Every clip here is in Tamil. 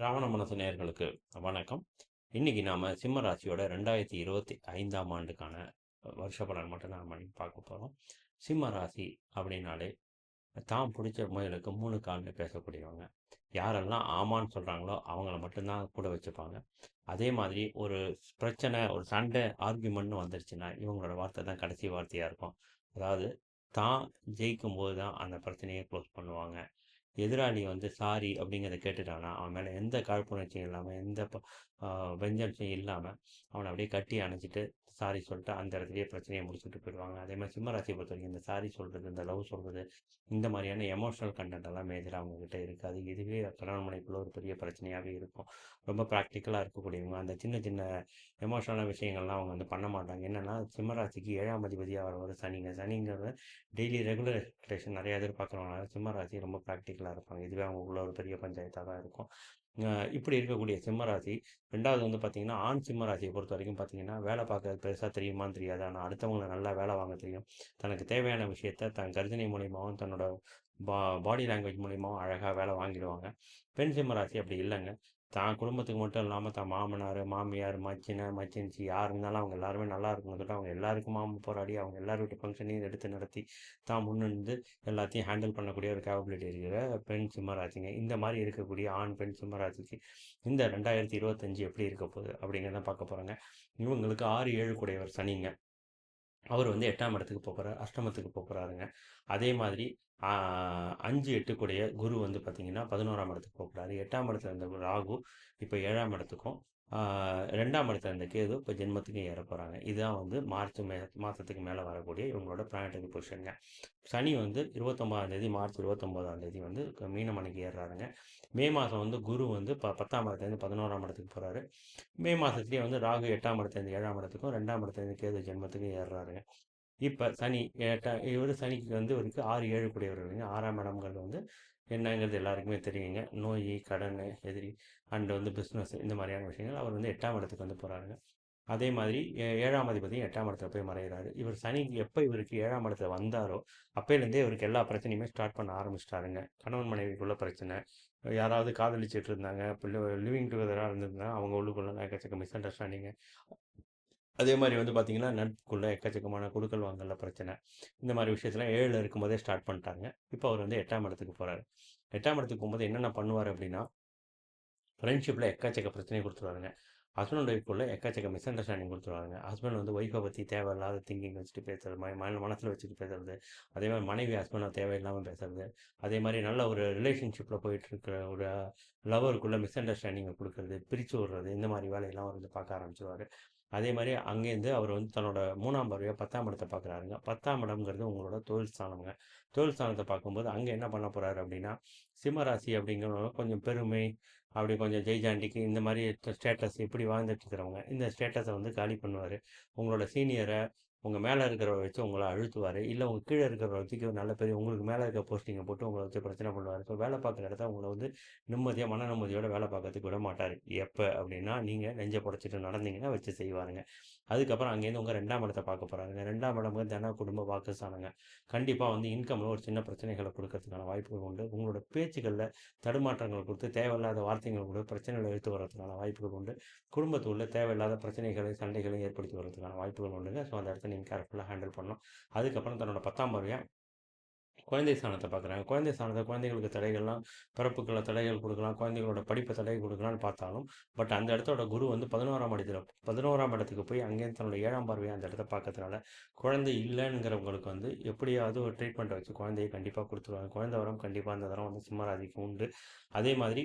ராவண மனசு நேர்களுக்கு வணக்கம். இன்னைக்கு நாம் சிம்ம ராசியோட ரெண்டாயிரத்தி இருபத்தி ஐந்தாம் ஆண்டுக்கான வருஷ பலன் மட்டும் நாம் இன்னைக்கு பார்க்க போகிறோம் சிம்ம ராசி அப்படின்னாலே தான் பிடிச்ச முயலுக்கு மூணு கால்னு பேசக்கூடியவங்க. யாரெல்லாம் ஆமான்னு சொல்கிறாங்களோ அவங்கள மட்டும்தான் கூட வச்சுப்பாங்க. அதே மாதிரி ஒரு பிரச்சனை ஒரு சண்டை ஆர்கியூமெண்ட்னு வந்துருச்சுன்னா இவங்களோட வார்த்தை தான் கடைசி வார்த்தையாக இருக்கும். அதாவது தான் ஜெயிக்கும் போது தான் அந்த பிரச்சனையை க்ளோஸ் பண்ணுவாங்க. எதிராளி வந்து சாரி அப்படிங்கிறத கேட்டுட்டானா அவன் மேலே எந்த காழ்ப்புணர்ச்சியும் இல்லாமல் எந்த வெஞ்சன்ஸும் இல்லாமல் அவனை அப்படியே கட்டி அணைச்சிட்டு சாரி சொல்லிட்டு அந்த இடத்துலயே பிரச்சனையை முடிச்சுட்டு போயிடுவாங்க. அதே மாதிரி சிம்மராசியை பொறுத்த வரைக்கும் இந்த சாரி சொல்கிறது இந்த லவ் சொல்கிறது இந்த மாதிரியான எமோஷனல் கண்டென்ட் எல்லாம் மேஜராக அவங்கக்கிட்ட இருக்காது. இதுவே கணவன் மனைக்குள்ள ஒரு பெரிய பிரச்சனையாகவே இருக்கும். ரொம்ப ப்ராக்டிக்கலாக இருக்கக்கூடியவங்க அந்த சின்ன சின்ன எமோஷனலான விஷயங்கள்லாம் அவங்க வந்து பண்ண மாட்டாங்க. என்னென்னா சிம்மராசிக்கு ஏழாம் அதிபதியாக வர ஒரு சனிங்க. சனிங்கிறது டெய்லி ரெகுலர் எக்ஸ்பெக்டேஷன் நிறைய எதிர்பார்க்குறவங்க சிம்மராசி ரொம்ப ப்ராக்டிக்கலாக இருப்பாங்க. இதுவே அவங்களுக்குள்ள ஒரு பெரிய பஞ்சாயத்தாக தான் இருக்கும். இப்படி இருக்கக்கூடிய சிம்மராசி. ரெண்டாவது வந்து பார்த்திங்கன்னா ஆண் சிம்மராசியை பொறுத்த வரைக்கும் பார்த்திங்கன்னா வேலை பார்க்க பெருசாக தெரியுமான்னு தெரியாது. ஆனால் அடுத்தவங்களை நல்லா வேலை வாங்க தெரியும். தனக்கு தேவையான விஷயத்த தன் கர்ஜனை மூலியமாகவும் தன்னோட பா பாடி லாங்குவேஜ் மூலியமாகவும் அழகாக வேலை வாங்கிடுவாங்க. பெண் சிம்மராசி அப்படி இல்லைங்க. தான் குடும்பத்துக்கு மட்டும் இல்லாமல் தான் மாமனார் மாமியார் மச்சினை மச்சின்ச்சி யார் இருந்தாலும் அவங்க எல்லாருமே நல்லா இருக்கணும் சொல்லிட்டு அவங்க மாமன் போராடி அவங்க எல்லார் வீட்டு ஃபங்க்ஷனையும் எடுத்து நடத்தி தான் முன்னிருந்து எல்லாத்தையும் ஹேண்டில் பண்ணக்கூடிய ஒரு கேபபிலிட்டி இருக்கிற பெண் சிம்மராசிங்க. இந்த மாதிரி இருக்கக்கூடிய ஆண் பெண் சிம்மராசிக்கு இந்த ரெண்டாயிரத்தி இருபத்தஞ்சு எப்படி இருக்க போகுது அப்படிங்கிறத பார்க்க போகிறாங்க இவங்களுக்கு ஆறு ஏழு கூடையவர் சனிங்க. அவர் வந்து எட்டாம் இடத்துக்கு போகிறார் அஷ்டமத்துக்கு போகிறாருங்க அதே மாதிரி அஞ்சு எட்டுக்குடைய குரு வந்து பார்த்திங்கன்னா பதினோராம் இடத்துக்கு போகிறாரு எட்டாம் இடத்துல இருந்த ராகு இப்போ ஏழாம் இடத்துக்கும் ரெண்டாம் இடத்துல இருந்த கேது இப்போ ஜென்மத்துக்கு ஏற போகிறாங்க இதுதான் வந்து மார்ச் மே மாதத்துக்கு மேலே வரக்கூடிய இவங்களோட பிளானட்டரி பொசிஷனுங்க சனி வந்து இருபத்தொம்பதாம் தேதி மார்ச் இருபத்தொம்போதாம் தேதி வந்து மீனமணிக்கு ஏறுறாருங்க. மே மாதம் வந்து குரு வந்து ப பத்தாம் இடத்துலேருந்து பதினோராம் இடத்துக்கு போகிறாரு மே மாதத்துலேயே வந்து ராகு எட்டாம் இடத்துலேருந்து ஏழாம் இடத்துக்கும் ரெண்டாம் இடத்துலேருந்து கேது ஜென்மத்துக்கும் ஏறுறாருங்க. இப்போ சனி எட்டாம் இவர் சனிக்கு வந்து இவருக்கு ஆறு ஏழு கூடியவர்கள் ஆறாம் இடம்ங்கிறது வந்து என்னங்கிறது எல்லாருக்குமே தெரியுங்க. நோய் கடன் எதிரி அண்டு வந்து பிஸ்னஸ் இந்த மாதிரியான விஷயங்கள். அவர் வந்து எட்டாம் இடத்துக்கு வந்து போகிறாருங்க அதே மாதிரி ஏழாம் அதிபதியும் எட்டாம் இடத்துல போய் மறைகிறாரு. இவர் சனி எப்போ இவருக்கு ஏழாம் இடத்துல வந்தாரோ அப்போலேருந்தே இவருக்கு எல்லா பிரச்சனையுமே ஸ்டார்ட் பண்ண ஆரம்பிச்சிட்டாருங்க. கணவன் மனைவிக்குள்ள பிரச்சனை. யாராவது காதலிச்சுட்டு இருந்தாங்க இப்போ லிவிங் டுகெதராக இருந்திருந்தாங்க அவங்க உள்ளுக்குள்ள எக்கச்சக்க மிஸ் அண்டர்ஸ்டாண்டிங்கு அதே மாதிரி வந்து பார்த்திங்கன்னா நட்புக்குள்ளே எக்கச்சக்கமான குழுக்கள் வாங்கல பிரச்சனை. இந்த மாதிரி விஷயத்தெலாம் ஏழில் இருக்கும்போதே ஸ்டார்ட் பண்ணிட்டாங்க. இப்போ அவர் வந்து எட்டாம் இடத்துக்கு போகிறாரு எட்டாம் இடத்துக்கு போகும்போது என்னென்ன பண்ணுவார் அப்படின்னா ஃப்ரெண்ட்ஷிப்பில் எக்கச்சக்க பிரச்சனை கொடுத்துருவாருங்க. ஹஸ்பண்ட் ஒய்ஃபுக்குள்ளே எக்கச்சக்க மிஸ் அண்டர்ஸ்டாண்டிங் கொடுத்துருவாங்க ஹஸ்பண்ட் வந்து ஒய்ஃபை பற்றி தேவையில்லாத திங்கிங் வச்சுட்டு பேசுறது மன மனசில் வச்சுட்டு பேசுறது. அதே மாதிரி மனைவி ஹஸ்பண்டாக தேவையில்லாமல் பேசுறது. அதே மாதிரி நல்ல ஒரு ரிலேஷன்ஷிப்பில் போயிட்டு இருக்கிற ஒரு லவருக்குள்ளே மிஸ் அண்டர்ஸ்டாண்டிங்கை கொடுக்குறது பிரித்து விடுறது இந்த மாதிரி வேலையெல்லாம் அவர் வந்து பார்க்க ஆரம்பிச்சிருவார். அதே மாதிரி அங்கேருந்து அவர் வந்து தன்னோட மூணாம் பறவையாக பத்தாம் இடத்தை பார்க்குறாருங்க. பத்தாம் இடம்ங்கிறது உங்களோட தொழில் ஸ்தானம்ங்க. தொழில் ஸ்தானத்தை பார்க்கும்போது அங்கே என்ன பண்ண போகிறாரு அப்படின்னா சிம்மராசி அப்படிங்கிறவங்க கொஞ்சம் பெருமை அப்படி கொஞ்சம் ஜெய்ஜாண்டிக்கு இந்த மாதிரி ஸ்டேட்டஸ் இப்படி வாழ்ந்துட்டு இருக்கிறவங்க இந்த ஸ்டேட்டஸை வந்து காலி பண்ணுவார். உங்களோட சீனியரை உங்கள் மேலே இருக்கிறவரை வச்சு உங்களை அழுத்துவார். இல்லை உங்கள் கீழே இருக்கிறவரை வச்சு நல்ல பெரிய உங்களுக்கு மேலே இருக்க போஸ்டிங்கை போட்டு உங்களை வச்சு பிரச்சனை பண்ணுவார். ஸோ வேலை பார்க்குற இடத்த உங்களை வந்து நிம்மதியாக மன நிம்மதியோட வேலை பார்க்கறதுக்கு விட மாட்டார். எப்போ அப்படின்னா நீங்கள் நெஞ்சை புடச்சிட்டு நடந்தீங்கன்னா வச்சு செய்வாருங்க. அதுக்கப்புறம் அங்கேருந்து உங்கள் ரெண்டாம் இடத்தை பார்க்க போகிறாங்க ரெண்டாம் இடம் தின குடும்ப வாக்குஸ்தானங்க. கண்டிப்பாக வந்து இன்கமில் ஒரு சின்ன பிரச்சனைகளை கொடுக்கறதுக்கான வாய்ப்புகள் உண்டு. உங்களோட பேச்சுகளில் தடுமாற்றங்கள் கொடுத்து தேவையில்லாத வார்த்தைகள் கூட பிரச்சனைகளை எடுத்து வர்றதுக்கான வாய்ப்புகள் உண்டு. குடும்பத்துள்ள தேவையில்லாத பிரச்சனைகளை சண்டைகளை ஏற்படுத்தி வர்றதுக்கான வாய்ப்புகள் உண்டுங்க. ஸோ அந்த இடத்த நீங்கள் கேர்ஃபுல்லாக ஹேண்டில் பண்ணணும். அதுக்கப்புறம் தன்னோட பத்தாம் பருவம் குழந்தை சாணத்தை பார்க்குறாங்க. குழந்தை சாணத்தை குழந்தைகளுக்கு தடைகள்லாம் பிறப்புக்களை தடைகள் கொடுக்கலாம் குழந்தைகளோட படிப்பு தடை கொடுக்கலாம்னு பார்த்தாலும் பட் அந்த இடத்தோட குரு வந்து பதினோராம் இடத்துல பதினோராம் இடத்துக்கு போய் அங்கேருந்து தன்னோட ஏழாம் பார்வையை அந்த இடத்த பார்க்கறதுனால குழந்தை இல்லைங்கிறவங்களுக்கு வந்து எப்படியாவது ஒரு ட்ரீட்மெண்ட்டை வச்சு குழந்தையை கண்டிப்பாக கொடுத்துருவாங்க. குழந்தை வரம் கண்டிப்பாக அந்த தரம் வந்து சிம்மராதிக்கு உண்டு. அதே மாதிரி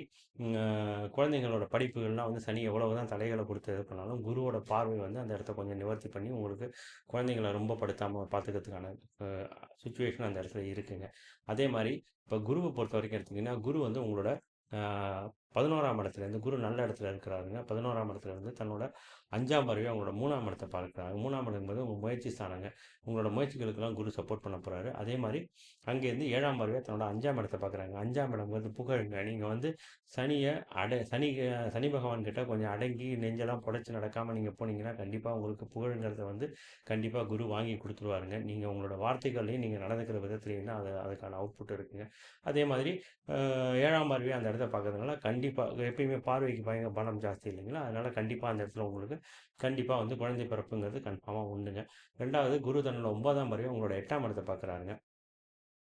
குழந்தைங்களோட படிப்புகள்லாம் வந்து சனி எவ்வளவு தான் தடைகளை கொடுத்து இது பண்ணாலும் குருவோட பார்வை வந்து அந்த இடத்த கொஞ்சம் நிவர்த்தி பண்ணி உங்களுக்கு குழந்தைங்களை ரொம்ப படுத்தாமல் பார்த்துக்கிறதுக்கான சுச்சுவேஷன் அந்த இடத்துல இருக்குங்க. அதே மாதிரி இப்போ குருவை பொறுத்த வரைக்கும் எடுத்திங்கன்னா குரு வந்து உங்களோட பதினோராம் இடத்துலேருந்து குரு நல்ல இடத்துல இருக்கிறாருங்க. பதினோராம் இடத்துல இருந்து தன்னோட அஞ்சாம் பார்வையை அவங்களோட மூணாம் இடத்தை பார்க்குறாங்க. மூணாம் இடங்கும்போது உங்கள் முயற்சி ஸ்தானங்க. உங்களோட முயற்சிகளுக்கெல்லாம் குரு சப்போர்ட் பண்ண போகிறாரு அதே மாதிரி அங்கேருந்து ஏழாம் பார்வையை தன்னோட அஞ்சாம் இடத்தை பார்க்குறாங்க. அஞ்சாம் இடங்கிறது புகழுங்க. நீங்கள் வந்து சனியை அடை சனி சனி பகவான் கிட்ட கொஞ்சம் அடங்கி நெஞ்செல்லாம் புடைச்சி நடக்காமல் நீங்கள் போனீங்கன்னா கண்டிப்பாக உங்களுக்கு புகழுங்கிறத வந்து கண்டிப்பாக குரு வாங்கி கொடுத்துருவாருங்க. நீங்கள் உங்களோட வார்த்தைகள்லையும் நீங்கள் நடந்துக்கிற விதத்துலையும் தான் அது அதுக்கான அவுட்புட் இருக்குங்க. அதே மாதிரி ஏழாம் பார்வையை அந்த இடத்த பார்க்கறதுனால கண்டிப்பாக எப்பயுமே பார்வைக்கு பயங்கர பலம் ஜாஸ்தி இல்லைங்களா? அதனால் கண்டிப்பாக அந்த இடத்துல உங்களுக்கு கண்டிப்பாக வந்து குழந்தை பிறப்புங்கிறது கன்ஃபார்மாக உண்டுங்க. ரெண்டாவது குரு தன்னோட ஒன்பதாம் வரையும் உங்களோட எட்டாம் இடத்தை பார்க்குறாருங்க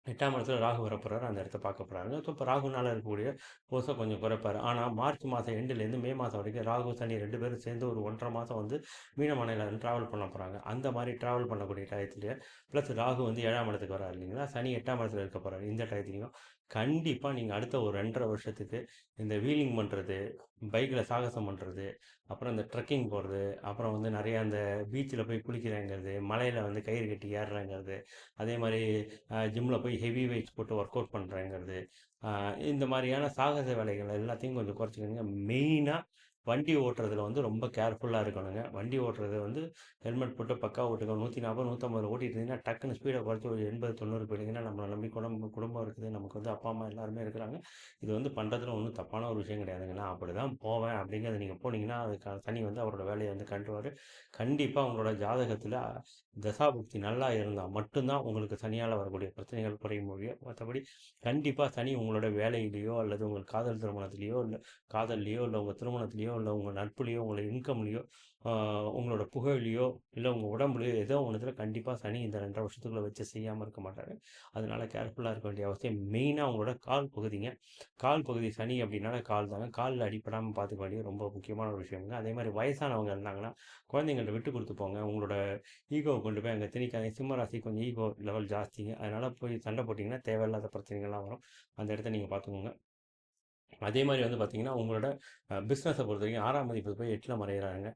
எட்டாம் இடத்துல ராகு வரப்போகிறாரு அந்த இடத்த பார்க்க போகிறாருங்க ஸோ இப்போ ராகுனால இருக்கக்கூடிய ஓசை கொஞ்சம் குறைப்பார். ஆனால் மார்ச் மாதம் எண்டுலேருந்து மே மாதம் வரைக்கும் ராகு சனி ரெண்டு பேரும் சேர்ந்து ஒரு ஒன்றரை மாதம் வந்து மீனமனையில் ட்ராவல் பண்ண போகிறாங்க அந்த மாதிரி ட்ராவல் பண்ணக்கூடிய டயத்துலேயே ப்ளஸ் ராகு வந்து ஏழாம் இடத்துக்கு வராரு இல்லைங்களா? சனி எட்டாம் இடத்துல இருக்க போகிறாரு இந்த டயத்துலையும் கண்டிப்பாக நீங்கள் அடுத்த ஒரு ரெண்டரை வருஷத்துக்கு இந்த வீலிங் பண்ணுறது பைக்கில் சாகசம் பண்ணுறது அப்புறம் இந்த ட்ரெக்கிங் போகிறது அப்புறம் வந்து நிறையா அந்த பீச்சில் போய் குளிக்கிறேங்கிறது மலையில் வந்து கயிறு கட்டி ஏறுறேங்கிறது அதே மாதிரி ஜிம்மில் போய் ஹெவி வெயிட்ஸ் போட்டு ஒர்க் அவுட் பண்ணுறேங்கிறது இந்த மாதிரியான சாகச வேலைகள் எல்லாத்தையும் கொஞ்சம் குறைச்சிக்கணுங்க. மெயினாக வண்டி ஓட்டுறதுல வந்து ரொம்ப கேர்ஃபுல்லாக இருக்கணுங்க. வண்டி ஓட்டுறது வந்து ஹெல்மெட் போட்டு பக்கா ஓட்டுங்க. நூற்றி நாற்பது நூற்றம்பது ஓட்டிட்டு இருந்தீங்கன்னா டக்குன்னு ஸ்பீடை குறைச்சி ஒரு எண்பது தொண்ணூறு போயிட்டீங்கன்னா நம்ம நம்பி குடும்பம் குடும்பம் இருக்குது. நமக்கு வந்து அப்பா அம்மா எல்லாருமே இருக்கிறாங்க. இது வந்து பண்ணுறதுல ஒன்றும் தப்பான ஒரு விஷயம் கிடையாதுங்க. நான் அப்படி தான் போவேன் அப்படிங்கிறத நீங்கள் போனீங்கன்னா அதுக்கு தனி வந்து அவரோட வேலையை வந்து கண்டுவார் கண்டிப்பாக உங்களோட ஜாதகத்தில் தசாபக்தி நல்லா இருந்தால் மட்டும்தான் உங்களுக்கு சனியால் வரக்கூடிய பிரச்சனைகள் குறைய முடியும் மற்றபடி கண்டிப்பாக சனி உங்களோட வேலையிலேயோ அல்லது உங்கள் காதல் திருமணத்திலேயோ இல்லை காதல்லையோ இல்லை உங்கள் திருமணத்திலேயோ இல்லை உங்கள் நட்புலேயோ உங்களை இன்கம்லேயோ உங்களோட புகழ்லையோ இல்லை உங்கள் உடம்புலையோ ஏதோ ஒன்றுத்தில் கண்டிப்பாக சனி இந்த ரெண்டரை வருஷத்துக்குள்ளே வச்சு செய்யாமல் இருக்க மாட்டார். அதனால் கேர்ஃபுல்லாக இருக்க வேண்டிய அவசியம் மெயினாக உங்களோட கால் பகுதிங்க. கால் பகுதி சனி அப்படின்னால கால் தாங்க. காலில் அடிப்படாமல் பார்த்துக்க வேண்டிய ரொம்ப முக்கியமான ஒரு விஷயங்க. அதே மாதிரி வயசானவங்க இருந்தாங்கன்னா குழந்தைங்கள்ட்ட விட்டு கொடுத்து போங்க. உங்களோட ஈகோவை கொண்டு போய் அங்கே திணிக்காங்க சிம்மராசி கொஞ்சம் ஈகோ லெவல் ஜாஸ்திங்க. அதனால் போய் சண்டை போட்டிங்கன்னா தேவையில்லாத பிரச்சனைகள்லாம் வரும். அந்த இடத்த நீங்கள் பார்த்துக்கோங்க. அதே மாதிரி வந்து பார்த்தீங்கன்னா உங்களோட பிஸ்னஸை பொறுத்த வரைக்கும் ஆறாம் மதிப்பு போய் எட்டில் மறைகிறாங்க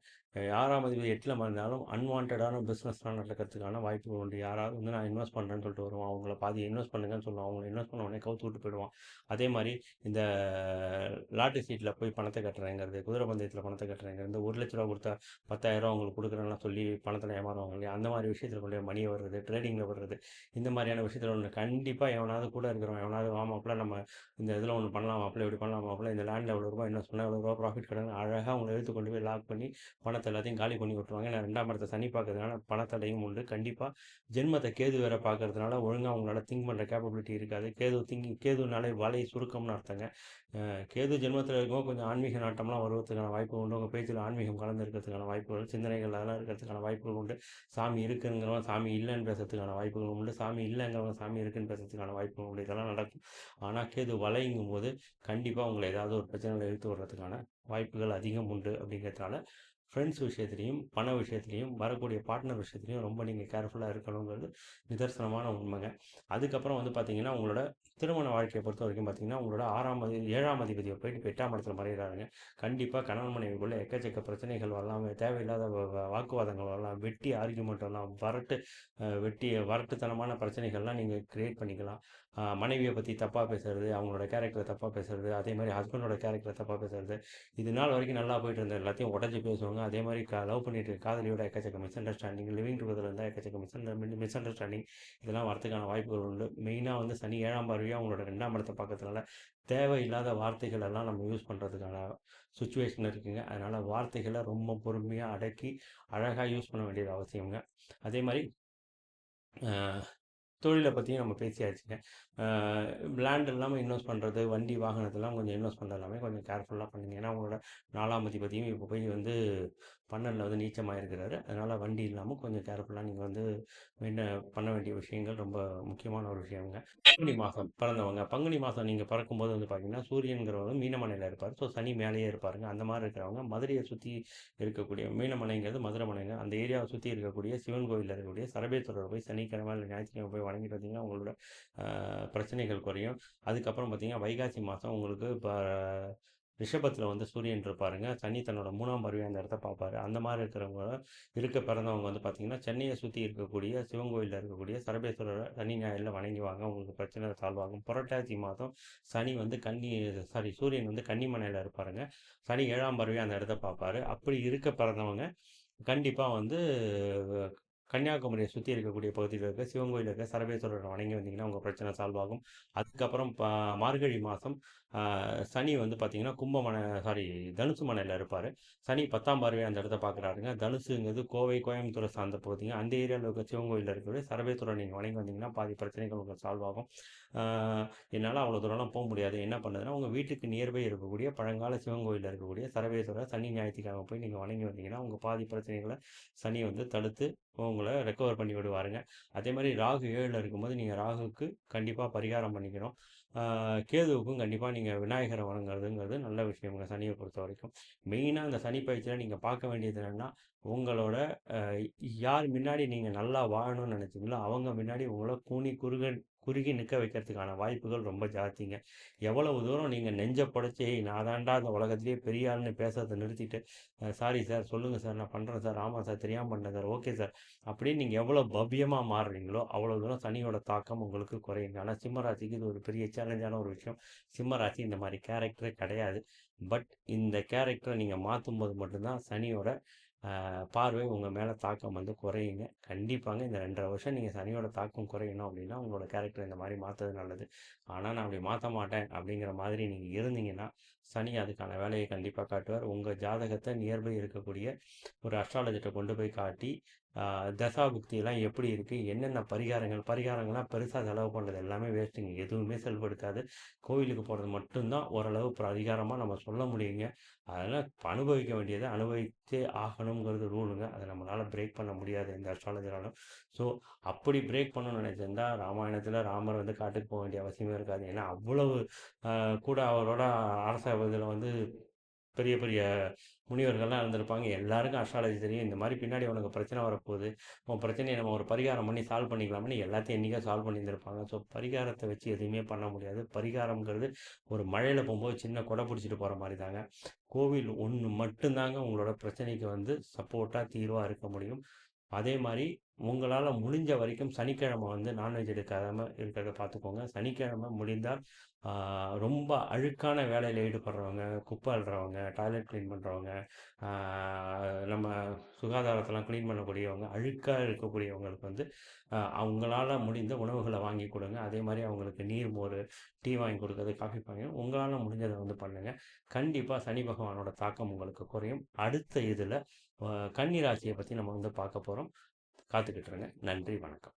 ஆறாம் அதிபதி எட்டில் மறைந்தாலும் அன்வான்டான பிஸ்னஸ்லாம் நடக்கிறதுக்கான வாய்ப்புகள் உண்டு. யாராவது வந்து நான் இன்வெஸ்ட் பண்ணுறேன்னு சொல்லிட்டு வருவோம் அவங்கள பாதி இன்வெஸ்ட் பண்ணுங்கன்னு சொல்லுவோம் அவங்க இன்வெஸ்ட் பண்ண உடனே கவுத்து விட்டு போயிடுவான். அதே மாதிரி இந்த லாட்டரி சீட்டில் போய் பணத்தை கட்டுறேங்கிறது குதிரை பந்தயத்தில் பணத்தை கட்டுறேங்கிறது இந்த ஒரு லட்ச ரூபா கொடுத்தா பத்தாயிரம் அவங்களுக்கு கொடுக்குறேன்னா சொல்லி பணத்தில் ஏமாறுவாங்க இல்லையா? அந்த மாதிரி விஷயத்தில் கொண்டு மணியை வர்றது ட்ரேடிங்கில் வர்றது இந்த மாதிரியான விஷயத்தில் ஒன்று கண்டிப்பாக எவனாவது கூட இருக்கிறவன் எவனாவது வாமாப்பில் நம்ம இந்த இதில் ஒன்று பண்ணலாம் மாப்பிள்ள இப்படி பண்ணலாம் மாப்பிள்ள இந்த லேண்டில் எவ்வளோ ரூபா இன்வெஸ்ட் பண்ணால் எவ்வளோ ரூபா ப்ராஃபிட் கிடையாது அழகாக அவங்களை எடுத்து கொண்டு போய் லாக் பண்ணி பணத்தை பணத்தை எல்லாத்தையும் காலி பண்ணி விட்டுருவாங்க. ஏன்னா ரெண்டாம் இடத்தை சனி பார்க்கறதுனால பணத்தடையும் உண்டு. கண்டிப்பாக ஜென்மத்தை கேது வேற பார்க்கறதுனால ஒழுங்காக அவங்களால திங்க் பண்ணுற கேப்பபிலிட்டி இருக்காது. கேது திங்கி கேதுனாலே வலை சுருக்கம்னு அர்த்தங்க. கேது ஜென்மத்தில் இருக்கும் கொஞ்சம் ஆன்மீக நாட்டம்லாம் வருவதற்கான வாய்ப்பு உண்டு. உங்கள் பேச்சில் ஆன்மீகம் கலந்து இருக்கிறதுக்கான வாய்ப்புகள் சிந்தனைகள் அதெல்லாம் இருக்கிறதுக்கான வாய்ப்புகள் உண்டு. சாமி இருக்குங்கிறவங்க சாமி இல்லைன்னு பேசுறதுக்கான வாய்ப்புகள் உண்டு. சாமி இல்லைங்கிறவங்க சாமி இருக்குன்னு பேசுறதுக்கான வாய்ப்புகள் உண்டு. இதெல்லாம் நடக்கும். ஆனால் கேது வலைங்கும் போது கண்டிப்பாக உங்களை ஏதாவது ஒரு பிரச்சனையில் இழுத்து வர்றதுக்கான வாய்ப்புகள் அதிகம் உண்டு அப்படிங்கிறதுனால ஃப்ரெண்ட்ஸ் விஷயத்துலையும் பண விஷயத்துலையும் வரக்கூடிய பார்ட்னர் விஷயத்துலையும் ரொம்ப நீங்கள் கேர்ஃபுல்லாக இருக்கணுங்கிறது நிதர்சனமான உண்மைங்க. அதுக்கப்புறம் வந்து பார்த்தீங்கன்னா உங்களோட திருமண வாழ்க்கையை பொறுத்த வரைக்கும் பார்த்தீங்கன்னா உங்களோட ஆறாம் ஏழாம் அதிபதியை போயிட்டு எட்டாம் இடத்துல மறைகிறாருங்க கண்டிப்பாக கணவன் மனைவிக்குள்ளே எக்கச்சக்க பிரச்சனைகள் வரலாம் தேவையில்லாத வாக்குவாதங்கள் வரலாம் வெட்டி ஆர்கியூமெண்ட் வரலாம் வரட்டு வெட்டி வரட்டுத்தனமான பிரச்சனைகள்லாம் நீங்கள் கிரியேட் பண்ணிக்கலாம். மனைவியை பற்றி தப்பாக பேசுறது அவங்களோட கேரக்டரை தப்பாக பேசுறது அதே மாதிரி ஹஸ்பண்டோட கேரக்டரை தப்பாக பேசுறது. இது நாள் வரைக்கும் நல்லா போயிட்டு இருந்த எல்லாத்தையும் உடஞ்சி பேசுவாங்க. அதே மாதிரி க லவ் பண்ணிட்டு காதலியோட எக்கச்சக்க மிஸ் அண்டர்ஸ்டாண்டிங் லிவிங் டுகெதர் இருந்தால் எக்கச்சக்க மிஸ் அண்டர் மிஸ் அண்டர்ஸ்டாண்டிங் இதெல்லாம் வரதுக்கான வாய்ப்புகள் உண்டு. மெயினாக வந்து சனி ஏழாம் வழியாக அவங்களோட ரெண்டாம் இடத்தை பார்க்கறதுனால தேவையில்லாத வார்த்தைகள் எல்லாம் நம்ம யூஸ் பண்ணுறதுக்கான சுச்சுவேஷன் இருக்குங்க. அதனால் வார்த்தைகளை ரொம்ப பொறுமையாக அடக்கி அழகாக யூஸ் பண்ண வேண்டியது அவசியங்க அதே மாதிரி தொழிலை பற்றியும் நம்ம பேசியாச்சுங்க. லேண்ட் இல்லாமல் இன்வெஸ்ட் பண்ணுறது வண்டி வாகனத்தெல்லாம் கொஞ்சம் இன்வெஸ்ட் பண்ணுறது எல்லாமே கொஞ்சம் கேர்ஃபுல்லாக பண்ணுங்க. ஏன்னா உங்களோட நாலாம் அதிபதியும் இப்போ போய் வந்து பன்னெண்டில் வந்து நீச்சமாக இருக்கிறாரு அதனால் வண்டி இல்லாமல் கொஞ்சம் கேர்ஃபுல்லாக நீங்கள் வந்து என்ன பண்ண வேண்டிய விஷயங்கள் ரொம்ப முக்கியமான ஒரு விஷயங்க பங்குனி மாதம் பிறந்தவங்க. பங்குனி மாதம் நீங்கள் பிறக்கும்போது வந்து பார்த்தீங்கன்னா சூரியன்கிறவங்க மீனமனையில் இருப்பார். ஸோ சனி மேலேயே இருப்பாருங்க. அந்த மாதிரி இருக்கிறவங்க மதுரையை சுற்றி இருக்கக்கூடிய மீனமனைங்கிறது மதுரை மனைங்க அந்த ஏரியாவை சுற்றி இருக்கக்கூடிய சிவன் கோயிலில் இருக்கக்கூடிய சரபேஸ்வரர் போய் சனிக்கிழமை இல்லை ஞாயிற்றுக்கிழமை போய் வணங்கிட்டு வந்தீங்கன்னா உங்களோட பிரச்சனைகள் குறையும். அதுக்கப்புறம் பார்த்தீங்கன்னா வைகாசி மாதம் உங்களுக்கு இப்போ ரிஷபத்தில் வந்து சூரியன் இருப்பாருங்க. சனி தன்னோட மூணாம் பருவி அந்த இடத்த பார்ப்பாரு அந்த மாதிரி இருக்கிறவங்க இருக்க பிறந்தவங்க வந்து பார்த்தீங்கன்னா சென்னையை சுற்றி இருக்கக்கூடிய சிவன் கோயிலில் இருக்கக்கூடிய சரபேஸ்வரர் சனி ஞாயிறில் வணங்கிவாங்க. உங்களுக்கு பிரச்சனை சால்வாகும். புரட்டாசி மாதம் சனி வந்து கன்னி சாரி சூரியன் வந்து கன்னிமனையில் இருப்பாருங்க. சனி ஏழாம் பருவி அந்த இடத்த பார்ப்பாரு அப்படி இருக்க பிறந்தவங்க கண்டிப்பாக வந்து கன்னியாகுமரியை சுற்றி இருக்கக்கூடிய பகுதியில் இருக்க சிவன் கோயில் இருக்க சரபேஸ்வரரை வணங்கி வந்தீங்கன்னா உங்கள் பிரச்சனை சால்வ் ஆகும். அதுக்கப்புறம் மார்கழி மாதம் சனி வந்து பார்த்தீங்கன்னா கும்பமனை சாரி தனுசு மனையில் இருப்பார். சனி பத்தாம் பார்வை அந்த இடத்த பார்க்குறாருங்க தனுசுங்கிறது கோவை கோயம்புத்தூரை சார்ந்த பகுதிங்க. அந்த ஏரியாவில் இருக்க சிவன் கோயிலில் இருக்கக்கூடிய சர்வேஸ்வரர் நீங்கள் வணங்கி வந்தீங்கன்னா பாதி பிரச்சனைகள் உங்களுக்கு சால்வ் ஆகும். என்னால் அவ்வளோ தூரம்லாம் போக முடியாது. என்ன பண்ணுதுன்னா உங்கள் வீட்டுக்கு நியர்பை இருக்கக்கூடிய பழங்கால சிவன் கோயிலில் இருக்கக்கூடிய சரவேஸ்வரர் சனி ஞாயிற்றுக்கிழமை போய் நீங்கள் வணங்கி வந்தீங்கன்னா உங்கள் பாதி பிரச்சனைகளை சனி வந்து தடுத்து உங்களை ரெக்கவர் பண்ணி விடுவாருங்க. அதே மாதிரி ராகு ஏழில் இருக்கும்போது நீங்கள் ராகுக்கு கண்டிப்பாக பரிகாரம் பண்ணிக்கணும். கேதுவுக்கும் கண்டிப்பாக நீங்கள் விநாயகரை வணங்குறதுங்கிறது நல்ல விஷயங்க சனியை பொறுத்த வரைக்கும். மெயினாக அந்த சனி பயிற்சியில் நீங்கள் பார்க்க வேண்டியது என்னென்னா உங்களோட யார் முன்னாடி நீங்கள் நல்லா வாழணும்னு நினச்சிங்களோ அவங்க முன்னாடி உங்களை கூணி குறுகன் குறுகி நிற்க வைக்கிறதுக்கான வாய்ப்புகள் ரொம்ப ஜாஸ்திங்க. எவ்வளவு தூரம் நீங்கள் நெஞ்ச படைச்சி நான் தாண்டா அந்த உலகத்திலேயே பெரியாள்னு பேசுறதை நிறுத்திட்டு சாரி சார் சொல்லுங்கள் சார் நான் பண்ணுறேன் சார் ஆமாம் சார் தெரியாமல் பண்ணேன் சார் ஓகே சார் அப்படின்னு நீங்கள் எவ்வளோ பவ்யமாக மாறுறீங்களோ அவ்வளோ தூரம் சனியோட தாக்கம் உங்களுக்கு குறையுங்க. ஆனால் சிம்மராசிக்கு இது ஒரு பெரிய சேலஞ்சான ஒரு விஷயம். சிம்மராசி இந்த மாதிரி கேரக்டரே கிடையாது. பட் இந்த கேரக்டரை நீங்கள் மாற்றும் போது மட்டும்தான் சனியோட பார்வை உங்கள் மேலே தாக்கம் வந்து குறையுங்க. கண்டிப்பாங்க. இந்த ரெண்டரை வருஷம் நீங்கள் சனியோட தாக்கம் குறையணும் அப்படின்னா உங்களோட கேரக்டர் இந்த மாதிரி மாற்றது நல்லது. ஆனால் நான் அப்படி மாற்ற மாட்டேன் அப்படிங்கிற மாதிரி நீங்கள் இருந்தீங்கன்னா சனி அதுக்கான வேலையை கண்டிப்பாக காட்டுவார். உங்கள் ஜாதகத்தை நியர்பை இருக்கக்கூடிய ஒரு அஸ்ட்ராலஜிட்ட கொண்டு போய் காட்டி தசாபுக்தியெல்லாம் எப்படி இருக்குது என்னென்ன பரிகாரங்கள்? பரிகாரங்கள்லாம் பெருசாக செலவு பண்ணுறது எல்லாமே வேஸ்ட்டுங்க எதுவுமே செலவெடுக்காது கோவிலுக்கு போகிறது மட்டும்தான் ஓரளவு பரிகாரமாக நம்ம சொல்ல முடியுங்க. அதெல்லாம் அனுபவிக்க வேண்டியதை அனுபவித்தே ஆகணுங்கிறது ரூலுங்க அதை நம்மளால் பிரேக் பண்ண முடியாது எந்த அஸ்ட்ராலஜராலும் ஸோ அப்படி பிரேக் பண்ணணும்னு நினச்சிருந்தா ராமாயணத்தில் ராமர் வந்து காட்டுக்கு போக வேண்டிய அவசியமே இருக்காது. ஏன்னா அவ்வளவு கூட அவரோட அரச இதில் வந்து பெரிய பெரிய முனிவர்கள்லாம் இருந்திருப்பாங்க. எல்லாருக்கும் அஸ்ட்ராலஜி தெரியும். இந்த மாதிரி பின்னாடி உனக்கு பிரச்சனை வரப்போகுது. உன் பிரச்சனையை நம்ம ஒரு பரிகாரம் பண்ணி சால்வ் பண்ணிக்கலாம்னு எல்லாத்தையும் என்றைக்கா சால்வ் பண்ணியிருந்திருப்பாங்க. ஸோ பரிகாரத்தை வச்சு எதுவுமே பண்ண முடியாது. பரிகாரங்கிறது ஒரு மழையில் போகும்போது சின்ன கொடை பிடிச்சிட்டு போகிற மாதிரி தாங்க. கோவில் ஒன்று மட்டும்தாங்க உங்களோட பிரச்சனைக்கு வந்து சப்போர்ட்டாக தீர்வாக இருக்க முடியும். அதே மாதிரி உங்களால் முடிஞ்ச வரைக்கும் சனிக்கிழமை வந்து நான்வெஜ் எடுக்காமல் இருக்கிறத பார்த்துக்கோங்க. சனிக்கிழமை முடிந்தால் ரொம்ப அழுக்கான வேலையில் ஈடுபடுறவங்க குப்பை அழுறவங்க டாய்லெட் க்ளீன் பண்ணுறவங்க நம்ம சுகாதாரத்தெல்லாம் க்ளீன் பண்ணக்கூடியவங்க அழுக்காக இருக்கக்கூடியவங்களுக்கு வந்து அவங்களால முடிந்த உணவுகளை வாங்கி கொடுங்க. அதே மாதிரி அவங்களுக்கு நீர் மோர் டீ வாங்கி கொடுக்குறது காஃபி வாங்கி உங்களால் முடிஞ்சதை வந்து பண்ணுங்கள் கண்டிப்பாக சனி பகவானோட தாக்கம் உங்களுக்கு குறையும். அடுத்த இதில் கன்னிராசியை பற்றி நம்ம வந்து பார்க்க போகிறோம் காத்துக்கிட்டுருங்க நன்றி வணக்கம்.